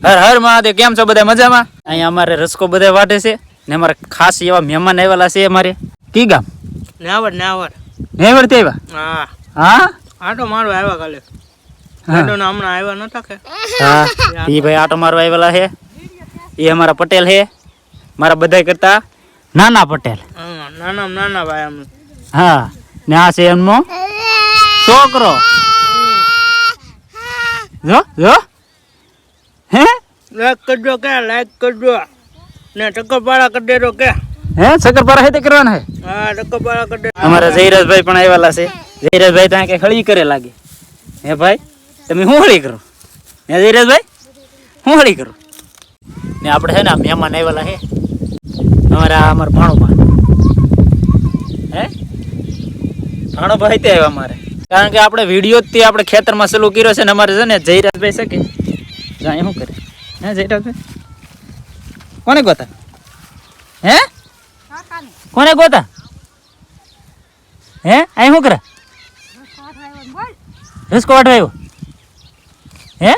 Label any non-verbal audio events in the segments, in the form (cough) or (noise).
હર હર મહાદેવ કેમ છો બધા મજામાં? અહીંયા અમારે રસકો બધા વાટે છે ને અમારે ખાસ એવા મહેમાન આવેલા છે અમારે. કી ગામ? Never never. નેવર તે આવ્યા? હા. હા? આટો મારો આવ્યા કાલે. આટો ના હમણાં આવ્યા નતા કે? હા. એ ભાઈ આટો મારવા આવેલા છે. એ અમારા પટેલ છે. મારા બધા કરતા નાના પટેલ. હા, નાના નાના ભાઈ આમ હા. ને આ છે એમનો છોકરો. જો જો. હે? લાઈક કરજો કે લાઈક કરજો. ને ટક્કરપાળા કરી દેજો કે. હે? શક્કરપારા હે તે કરવાના હે? હા ટક્કરપાળા કરી દેજો. અમારા જયરાજભાઈ પણ આવેલા છે. જયરાજભાઈ ત્યાં કે હળી કરે લાગે. હે ભાઈ? તમે શું હળી કરો? હે જયરાજભાઈ? શું હળી કરો? ને આપણે છે ને મહેમાન આવેલા હે. અમારા અમારા ભાણુભા. હે? ભાણુભાઈ તે આવ્યા અમારે. કારણ કે આપણે વીડિયો તે આપણે ખેતરમાં ચાલુ કર્યો છે ને અમારે છે ને જયરાજભાઈ છે કે? જાય શું કરે? હે જયરાજભાઈ કોને ગોતા? હે? કોને ગોતા? હે અહીં શું કરે? રસકો વાટવા આવ્યો. હે?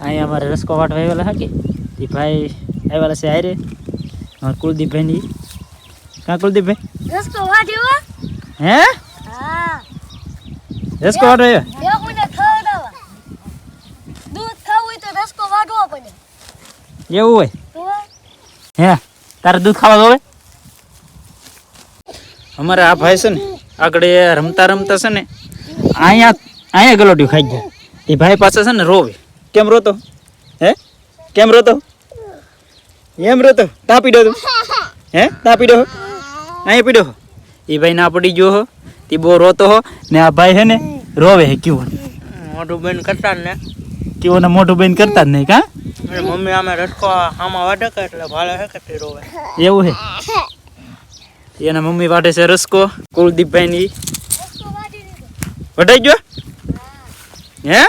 અહીંયા અમારે રસકો વાટવા આવેલા હા કે? એ ભાઈ આવેલા છે આયરે અમારા કુલદીપભાઈની. કાં કુલદીપભાઈ? રસ્કો વાઢ્યો હે? રસકો વાટવા આવ્યો બે કોઈને ખવડાવવા દૂધ ખાવું હોય તો રસ્કો વાઢવો પડે એવું હોય? હે તારે દૂધ ખાવા જોવે અમારે આ ભાઈ છે ને આગળ રમતા રમતા છે ને અહીંયા અહીંયા ગલોટિયું ખાઈ ગયા. એ ભાઈ પાસે છે ને રોવે. કેમ રોતો? હે? કેમ રોતો? એમ રોતો? તા પીડો તું. હે? તા પીડો અહીંયા પીડો એ ભાઈ ના પડી ગયો હો. તે બહુ રોતો હો. ને આ ભાઈ છે ને રોવે હે ક્યું મોટું બેન કરતા ને. ક્યું મોઢું બેન કરતા જ નહીં કા? મમ્મી આમે રસકો આમાં વાટે કે એટલે ભાડે હે કે રોવે એવું હે? એના મમ્મી વાટે છે રસકો. કુલદીપભાઈ ની વટાઈ ગયો? હે?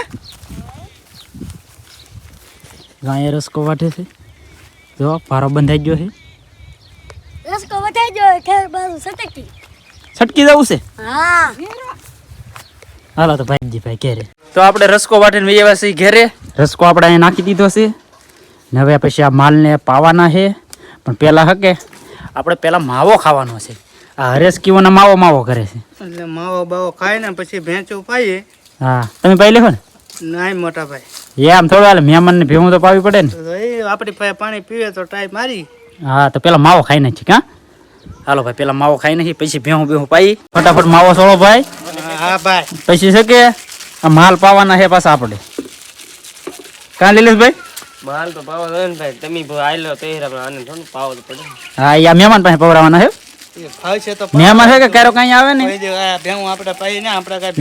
ગાય રસકો વાટે છે. જો પારો બંધાઈ ગયો છે. રસકો વટાઈ ગયો ખેર બાજુ સટકી સટકી જવું છે? હા. હાલો તો ભાઈજી ભાઈ ઘેરે. તો આપણે રસકો વાટીને આવ્યા છીએ ઘેરે. રસકો આપણે અહીંયા નાખી દીધો છે. ને હવે પછી આ માલને પાવાના છે. પણ પહેલાં હકે આપણે પહેલાં માવો ખાવાનો છે. આ હરેશ કીઓને માવો માવો કરે છે. એટલે માવો બાવો ખાય ને પછી ભેંચું પાઈએ હા તમે પાઈ લેખો ને? નાય મોટા ભાઈ. એ આમ થોડું હાલે મહેમાનને ભેવું તો પાવી પડે ને. એ આપણી પાસે પાણી પીવે તો ટાઈ મારી. હા તો પેલા માવો ખાઈ નાખી હા હાલો ભાઈ પેલા માવો ખાઈ નાખી પછી ભેહું ભેહું પાઈ. ફટાફટ માવો સોળો ભાઈ. હા ભાઈ. પછી છે કે? આ માલ પાવાના છે પાછા આપણે. કાં લીલેશભાઈ માલ તો પાવો ને ભાઈ. તમે આયલો તો આને થોડું પાવો તો પડે. હા મહેમાન પાસે પવરાવાના છે. મહેમાન છે કે ક્યારેક કઈ આવે ને? ને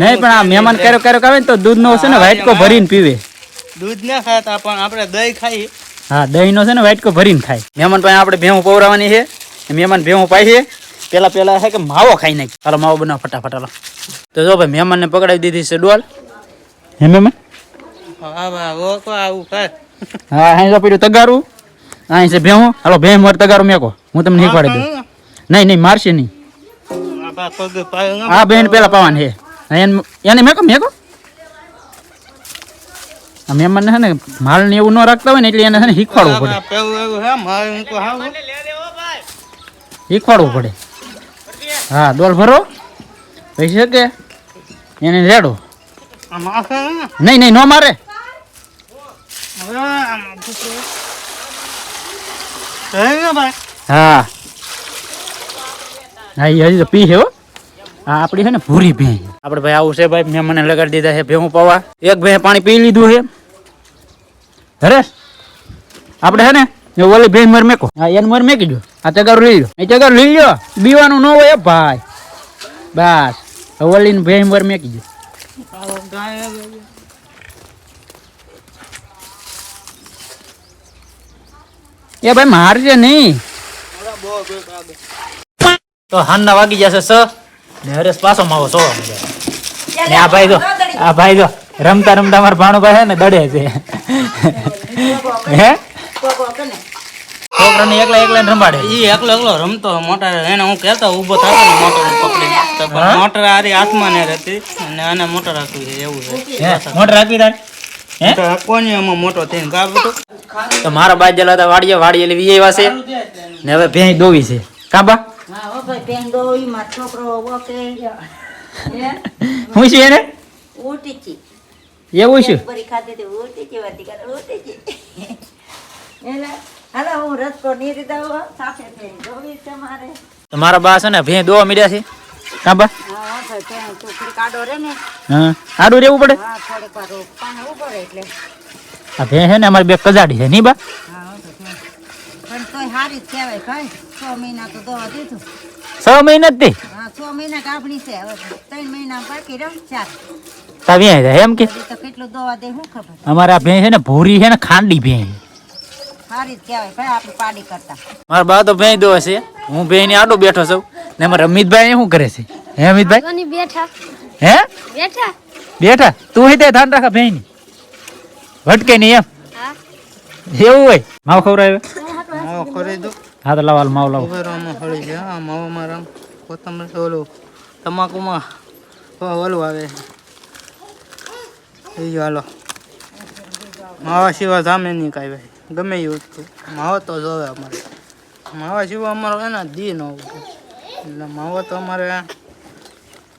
નહીં પણ આ મહેમાન ક્યારેક ક્યારેક આવે ને તો દૂધનો છે ને વાટકો ભરીને પીવે. દૂધ ના ખાતા પણ આપણે દહીં ખાઈ હા દહીંનો છે ને વાટકો ભરીને ખાય. મહેમાન પાસે આપણે ભેહું પવરાવાની છે. મહેમાન ભેહું પાઈ છે. પેલા પેલા છે કે માવો ખાઈ નાખી. હાલો માવો બનાવો ફટાફટ હાલો. તો જો ભાઈ મહેમાનને પકડાવી દીધી છે ડોલ. હે મહેમાન હા ભાઈ ઓ કો આવું ખાય હા અહીં જો પેલું તગારું. અહીં છે ભેહું. હાલો ભેહ મારે તગારું મેકો. હું તમને શીખવાડી દઉં. નહીં નહીં મારશે નહીં. આ બા પગ પાયો ના. આ બેન પેલા પાવાન હે એને મેકો મેકો. આ મહેમાનને છે ને માલ ને એવું ન રાખતા હોય ને એટલે એને છે ને શીખવાડવું પડે. હે હું શીખવાડવું પડે. હા ડોલ ભરો. પછી શકે? એને રેડો. નહીં નહીં ન મારે. હે ને ભાઈ? હા. હજી તો પી છે હો. હા આપણી છે ને ભૂરી ભેં આપણે ભાઈ આવું છે ભાઈ મેં મને લગાડી દીધા છે ભેહું પવા. એક ભેં પાણી પી લીધું છે. હરેશ આપણે છે ને એ ઓલી ભેં મર મેકો. હા એને મર મેકી દો આ ચગારું લઈ લો એ ચગારું લઈ લો બીવાનું ન હોય ભાઈ. બસ. હવે ઓલી ભેમ મર મેકી ગયો. એ ભાઈ મારજે નહીં. તો હાનના વાગી જશે સ ને હરેશ પાછો માવો સો ને આ ભાઈ જો આ ભાઈ જો રમતા રમતા મારા ભાણુભાઈ છે ને દડે છે. હે? છોકરાને એકલા એકલા રમાડે. એ એકલો એકલો રમતો મોટા એને હું કહેતો ઊભો થતો ને મોટર પકડી પણ મોટર આરી હાથમાં ને રહેતી. અને આને મોટર રાખવી છે એવું છે. મોટર રાખી તાર? હે? તો મારા બાજેલા હતા વાડીએ વાડીએ એટલે વી આવ્યા છે. ને હવે ભેંસ દોવી છે. કાબા હા છું. એને? એવું છું? બરી ખાતી હતી ઉટી ચી વાતી કરે ઉટી ચી એટલે હાલો હું રસકો નીરી દઉં સાથે થઈ દોવી છે મારે. તો બા છે ને ભેંસ દોવા મીડ્યા છે. હા હો. હા આડું રહેવું પડે? હા આ ભેંસ છે ને અમારી બે કજાડી છે નહીં બા? હા હો. પણ તોય જ કહેવાય છ મહિના તો દવા દીધું છ મહિના જ હા છ મહિના કાપણી છે હવે ત્રણ મહિના બાકી ચાર એમ કે? તો કેટલું દવા દે શું ખબર અમારે આ છે ને ભૂરી છે ને ખાંડી ભેંસ સારી જ કહેવાય ભાઈ આપણે પાડી કરતા. મારા બા તો ભેંસ દો છે હું ભે ની આડો બેઠો છું. ને અમારા અમિતભાઈ શું કરે છે? હે અમિતભાઈ? બેઠા. હે? બેઠા? બેઠા? તું હી તે ધ્યાન રાખા ભાઈ ની ભટકે નહીં એમ. હા. એવું હોય. માવ ખવડાવે? માવો કરી દો. હા તો લાવો માવ લાવો. ઉભેરામાં હળી છે હા માવામાં રામ. કોથમરી ઓલું તમાકુમાં ઓ, ઓલું આવે. એ જો હાલો. માવા સિવાય જામે નહીં કાંઈ ભાઈ. ગમે એવું માવો તો જોવે અમારે. માવા સિવાય અમારો એના દી ન ઉગે એટલે માવો તો અમારે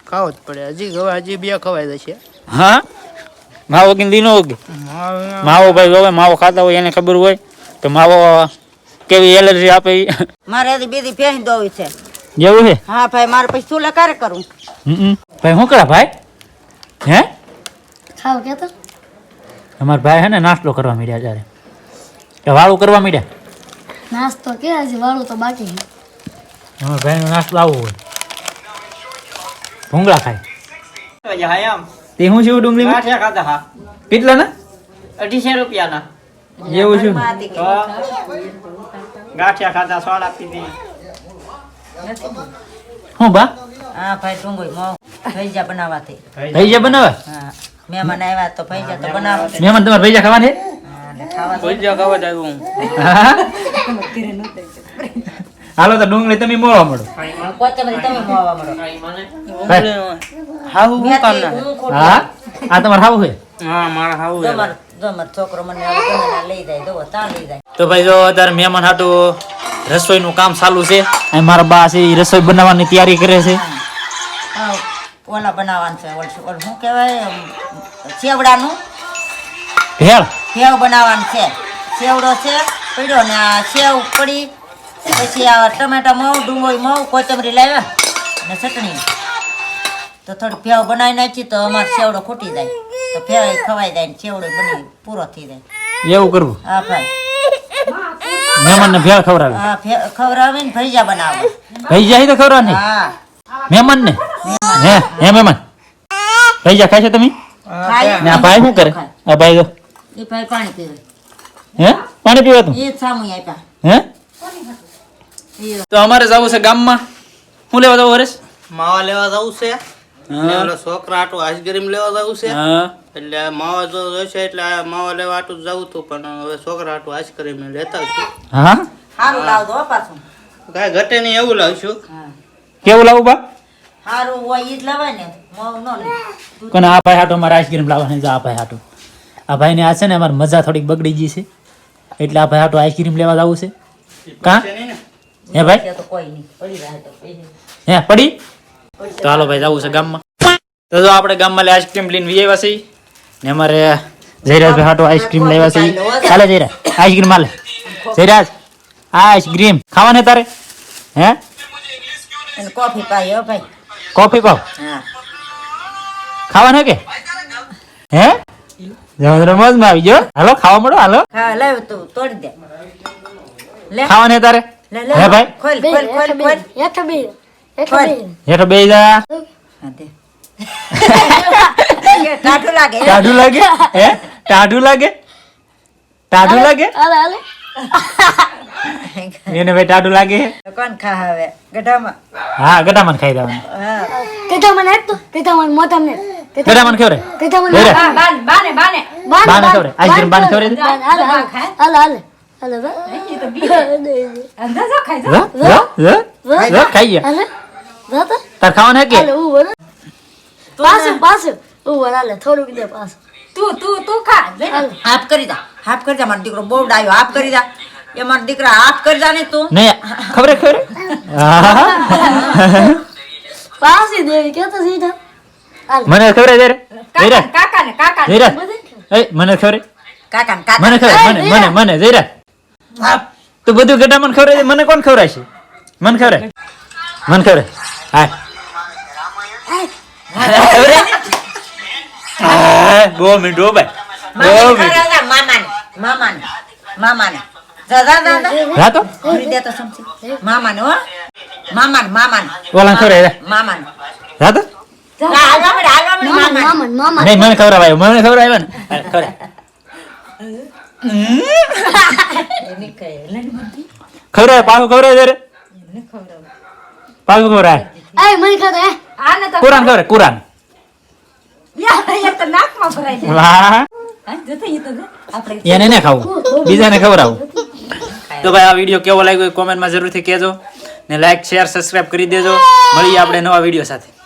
ખાવો જ પડે. હજી હવે હજી બે ખવાય જશે હા? માવો કે દીનો ઉગે માવો માવો ભાઈ હવે માવો ખાતા હોય એને ખબર હોય તો માવો કેવી એલર્જી આપે મારે હજી બીજી ભેંસ દોવી છે. જેવું છે? હા ભાઈ મારે પછી ચૂલે કારે કરું? હમ ભાઈ શું કરે ભાઈ? હે? ખાવ કે તો? અમારા ભાઈ હે ને નાસ્તો કરવા મીડ્યા ત્યારે કે વાળું કરવા માંડ્યા? નાસ્તો કે હજી વાળું તો બાકી છે. અમારા ભાઈનો નાસ્તો આવો હોય. ભૂંગળા ખાય. તે હું જેવું ડુંગળી હા. કેટલા ના? અઢીસો રૂપિયાના. એવું છે ગાંઠિયા ખાધા સોડા પીધી. શું બા? હા ભાઈ ડુંગળી મોં ભૈજા બનાવવાથી ભૈજા બનાવે? હા મહેમાન આવ્યા તો ભૈજા તો બનાવો મહેમાન તમારે ભૈજા ખાવા છે? હા, ભજીયા ખાવા જ આવ્યું હું. (laughs) હાલો તો ડુંગળી તમે મોળવા મળો. કોથમરી મોવા મળો હું કામ ના હા? આ તમારે છે? હા મારા છોકરો મને હવે લઈ જાય દો તા લઈ જાય. તો ભાઈ જો અત્યારે મહેમાન હાટું રસોઈનું કામ ચાલુ છે. અને મારા બા છે ઈ રસોઈ બનાવવાની તૈયારી કરે છે. હા, ઓલા બનાવવાનું છે ઓલું શું કહેવાય ચેવડાનું? ભેળ? સેવ બનાવવાનું છે. સેવડો છે પડ્યો ને આ સેવ પડી પછી આ ટમેટા મઉં ડુંગળી મઉં કોથમરી લાવ્યા અને ચટણી. તો થોડી ભેવ બનાવી નાખી તો અમારે સેવડો ખૂટી જાય. તો ફેવ ખવાઈ જાય ને સેવડો બની પૂરો થઈ જાય. એવું કરવું? હા ભાઈ. મહેમાનને ભેળ ખવડાવે? હા ખવડાવે ને ભજીયા બનાવે ભૈજા હી તો ને હા. મહેમાનને? હે હે મહેમાન. ભૈજા ખાય છે તમે? ને આ ભાઈ શું કરે? આ ભાઈ તો? એ ભાઈ પાણી પીવે. હે? પાણી પીવે તો? એ જ સામું આપ્યા. હે? તો અમારે જવું છે ગામમાં? શું લેવા જવું હરેશ? માવા લેવા જવું છે. છોકરા આટું આઈસ્ક્રીમ લેવા જવું છે. હા. એટલે માવા જો જોઈશે એટલે આ માવા લેવા આટું જવું હતું પણ હવે છોકરા આટું આઈસ્ક્રીમ લેતા છું. હા? સારું લાવજો પાછું. કાંઈ ઘટે નહીં એવું લાવશું. કેવું લાવું બા? સારું હોય ઈ જ લવાય ને. મોં ન લે. કોને આ ભાઈ હાટો મારે આઈસ્ક્રીમ લાવવાની છે આ ભાઈ હાટો. આ ભાઈને આ છે ને અમારી મજા થોડીક બગડી ગઈ છે. એટલે આ ભાઈ હાટો આઈસ્ક્રીમ લેવા જવું છે. કા? છે હે ભાઈ? તો કોઈ નહીં. પડી રહે તો હે પડી? તો હાલો ભાઈ જવું છે ગામમાં. તો જો આપણે ગામમાં લે આઈસ્ક્રીમ લઈને વી આવ્યા છીએ. ને અમારે જયરાજભાઈ હાટો આઈસ્ક્રીમ લેવા છીએ. ચાલે જયરાજ આઈસ્ક્રીમ માલે જયરાજ આઈસ્ક્રીમ ખાવાને તારે? હે? કોફી હો ભાઈ. કોફી પાવ? હા. ખાવાને કે? હે? જમવાનું મજમાં આવી ગયો હાલો ખાવા મળો હાલો. હા લાવ તું તોડી દે. ખાવાને તારે? હે ભાઈ? ખોલ ખોલ ખોલ ખોલ. હેઠ બે હેઠ બે. હેઠો બે જા. હા (laughs) ટાઢું લાગે. ટાઢું લાગે? હે? ટાઢું લાગે? ટાઢું લાગે? હાલે હાલે. (laughs) એને ભાઈ ટાઢું લાગે કોણ ખા હવે ગઢામાં. હા ગઢામાં ખાઈ દેવાનું હા. ગઢામાં મને હેઠ તો મને મોઢા ને. ગઢામાં ખવરે કીધા મને બાને બાને બાને. બાને કેવરે? આઈસ્ક્રીમ બાને ખવરે હાલ હાલ હાલે. હાલે હાલે હાલે બા. અંદાજો ખાઈ જો, જો, જો, જો, ખાઈ ગયા હાલે જાતા તાર ખાવાને હે કે હાલે ઊભો રહે. પાછું પાછું ઊભો રહે, હાલે થોડુંક દે પાછું તું તું તું ખા લે. હાફ કરી દા હાફ કરી દા મારો દીકરો બહુ ડાયો હાફ કરી દા એ મારા દીકરા હાફ કરી દા ને તું નહીં ખબર હે, ખબર હે? આહા. પાછી દેવી કેતો સીધા હાલ મને ખબર હે જયારે જયરા કાકા ને કાકા ને જયરા એ મને ખબર હે? કાકા ને કાકા મને ખબર હે, મને મને મને જયરા તું બધું ગટા મને ખવડાય મને કોણ ખવડાવશે મને ખવડાય. મને ખવડાય. હા. બહુ મીઠું ભાઈ. બહુ મામાને મીઠું. મામાને. મામાને. મામાને. મામાને હો. મામાને મામાને. ઓલા હે, મામાને. હા તો. ના, હાલવા મળે, હાલવા મળે, મામા મામાને. મામા મામા મને ખબર આવે મને. ખબર આવે ને ખબર ખબર આવે પાકું ખબર આવે પાકું ખબર એ મને હે આને તો કુરાન ખબર કુરાન એને ને ખાવું બીજાને ખબર આવું તો ભાઈ આ વીડિયો કેવો લાગ્યો કોમેન્ટમાં જરૂરથી કહેજો ને લાઈક શેર સબસ્ક્રાઇબ કરી દેજો મળીએ આપણે નવા વીડિયો સાથે